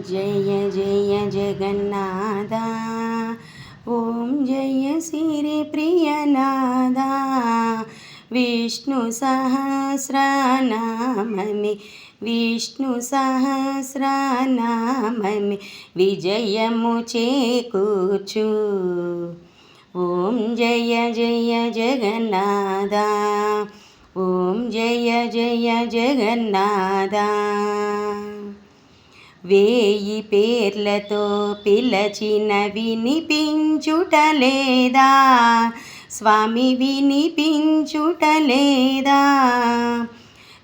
జయ జయ జగన్నాథ. ఓం జయ సిరి ప్రియనాథ. విష్ణు సహస్రనామని విష్ణు సహస్రనామని విజయము చేకూచు ఓం జయ జయ జగన్నాథ. ఓం జయ జయ జగన్నాథ. వేయి పేర్లతో పిలచిన వినిపించుటలేదా స్వామి వినిపించుటలేదా?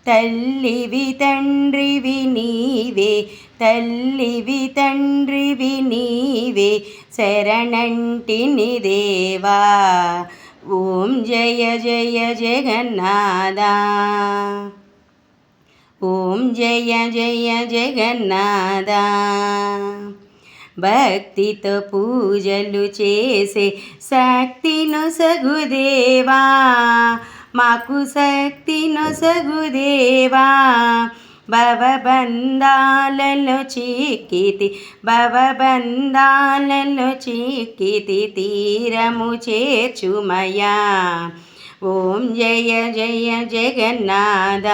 తల్లివి తండ్రివి నీవే తల్లివి తండ్రివి నీవే శరణంటిని దేవా. ఓం జయ జయ జగన్నాథ. ఓం జయ జయ జగన్నాథ. భక్తితో పూజలు చేసే శక్తిను సగుదేవా. మాకు శక్తిను సగుదేవా. భవబంధాలలో చిక్కితి భవబంధాలలో చిక్కితి తీరము చేర్చుమయా ఓం జయ జయ జగన్నాథ.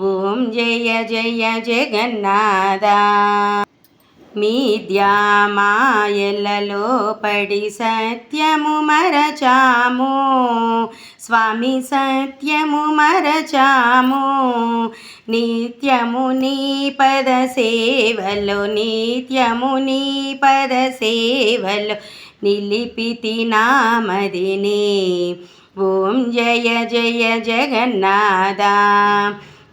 ఓం జయ జయ జగన్నాథ. మీద్యామాయలలో పడి సత్యము మరచాము. స్వామి సత్యము మరచాము. నిత్యము నీ పద సేవలో నిత్యము నీ పద సేవలో నిలిపితి నామదిని ఓం జయ జయ జగన్నాథ.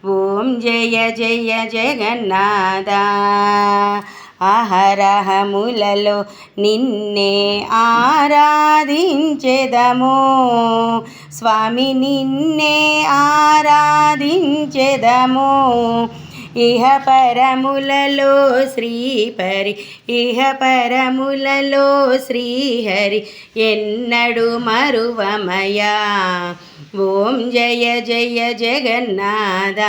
ఓం జయ జయ జగన్నాథ. అహరహములలో నిన్నే ఆరాధించెదము. స్వామి నిన్నే ఆరాధించెదము. ఇహ పరములలో శ్రీపరి ఇహ పరములలో శ్రీహరి ఎన్నడు మరువమయా. ఓం జయ జయ జగన్నాథ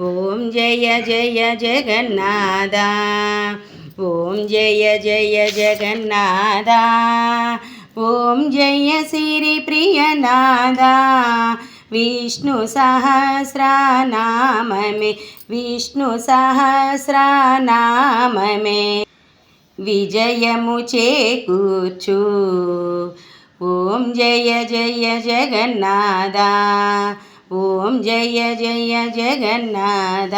ఓం జయ జయ జగన్నాథ ఓం జయ జయ జగన్నాథ ఓం జయ శ్రీ ప్రియనాథ విష్ణు సహస్రనామమే విష్ణు సహస్రనామమే. విజయము చేకూర్చు. ఓం జయ జయ జగన్నాథ. ఓం జయ జయ జగన్నాథ.